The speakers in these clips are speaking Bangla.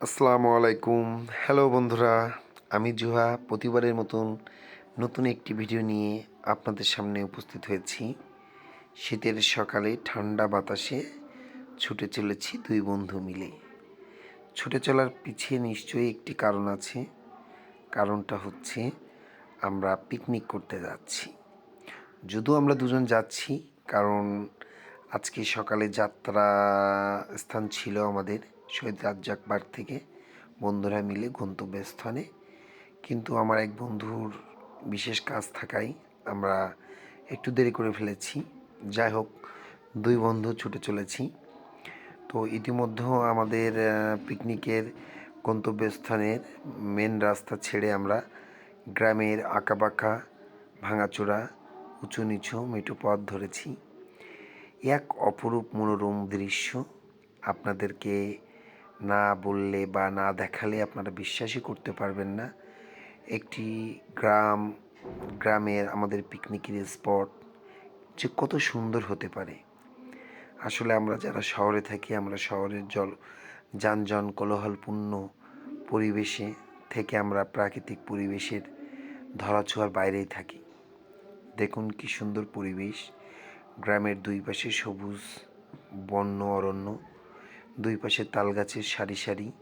আসসালামু আলাইকুম। হ্যালো বন্ধুরা, আমি জুহা। প্রতিবারের মতন নতুন একটি ভিডিও নিয়ে আপনাদের সামনে উপস্থিত হয়েছি। শীতের সকালে ঠান্ডা বাতাসে ছুটে চলেছি দুই বন্ধু মিলে। ছুটে চলার পিছিয়ে নিশ্চয়ই একটি কারণ আছে। কারণটা হচ্ছে আমরা পিকনিক করতে যাচ্ছি। যদিও আমরা দুজন যাচ্ছি, কারণ আজকে সকালে যাত্রা স্থান ছিল আমাদের। শহীদ রাজ্জাক পার্ক থেকে বন্ধুরা মিলে গন্তব্যস্থানে কিন্তু আমার এক বন্ধুর বিশেষ কাজ থাকায় আমরা একটু দেরি করে ফেলেছি। যাই হোক, দুই বন্ধু ছুটে চলেছি। তো ইতিমধ্যে আমাদের পিকনিকের গন্তব্যস্থানের মেন রাস্তা ছেড়ে আমরা গ্রামের আঁকাবাঁকা, ভাঙাচোরা উঁচু নিচু মেটু পথ ধরেছি। এক অপরূপ মনোরম দৃশ্য আপনাদেরকে না বললে বা না দেখালে আপনারা বিশ্বাসই করতে পারবেন না। একটি গ্রাম, গ্রামের আমাদের পিকনিকের স্পট যে কত সুন্দর হতে পারে। আসলে আমরা যারা শহরে থাকি, আমরা শহরের জল যানজন কোলাহলপূর্ণ পরিবেশে থেকে আমরা প্রাকৃতিক পরিবেশের ধরাছোঁয়ার বাইরেই থাকি। দেখুন কি সুন্দর পরিবেশ। গ্রামের দুই পাশে সবুজ, বন্য, অরণ্য। দুই পাশে তাল গাছের সারি সারি।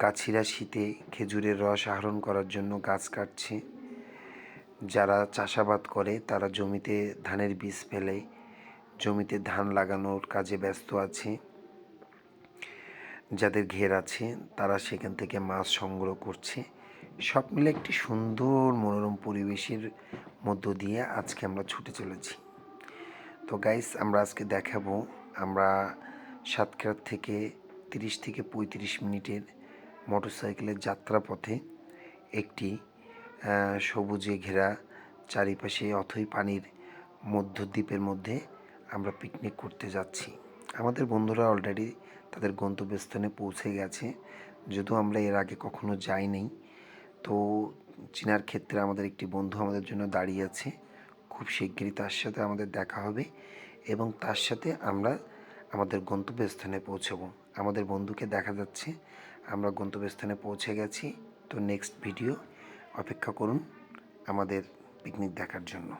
গাছিরা শীতে খেজুরের রস আহরণ করার জন্য গাছ কাটছে। যারা চাষাবাদ করে, তারা জমিতে ধানের বীজ ফেলে, জমিতে ধান লাগানোর কাজে ব্যস্ত আছে। যাদের ঘের আছে, তারা সেখান থেকে মাছ সংগ্রহ করছে। সব মিলে একটি সুন্দর মনোরম পরিবেশের মধ্য দিয়ে আজকে আমরা ছুটে চলেছি। তো গাইস আমরা আজকে দেখাবো, আমরা সাতক্ষীরা থেকে তিরিশ থেকে পঁয়ত্রিশ মিনিটের মোটরসাইকেলের যাত্রাপথে একটি সবুজে ঘেরা চারিপাশে অথই পানির মধ্য দ্বীপের মধ্যে আমরা পিকনিক করতে যাচ্ছি। আমাদের বন্ধুরা অলরেডি তাদের গন্তব্যস্থানে পৌঁছে গেছে। যদিও আমরা এর আগে কখনো যাই যাইনি, তো চিনার ক্ষেত্রে আমাদের একটি বন্ধু আমাদের জন্য দাঁড়িয়ে আছে। খুব শিগগিরই তার সাথে আমাদের দেখা হবে এবং তার সাথে আমরা আমাদের গন্তব্যস্থানে পৌঁছাবো। আমাদের বন্ধুকে দেখা যাচ্ছে। আমরা গন্তব্যস্থানে পৌঁছে গেছি। তো নেক্সট ভিডিও অপেক্ষা করুন আমাদের পিকনিক দেখার জন্য।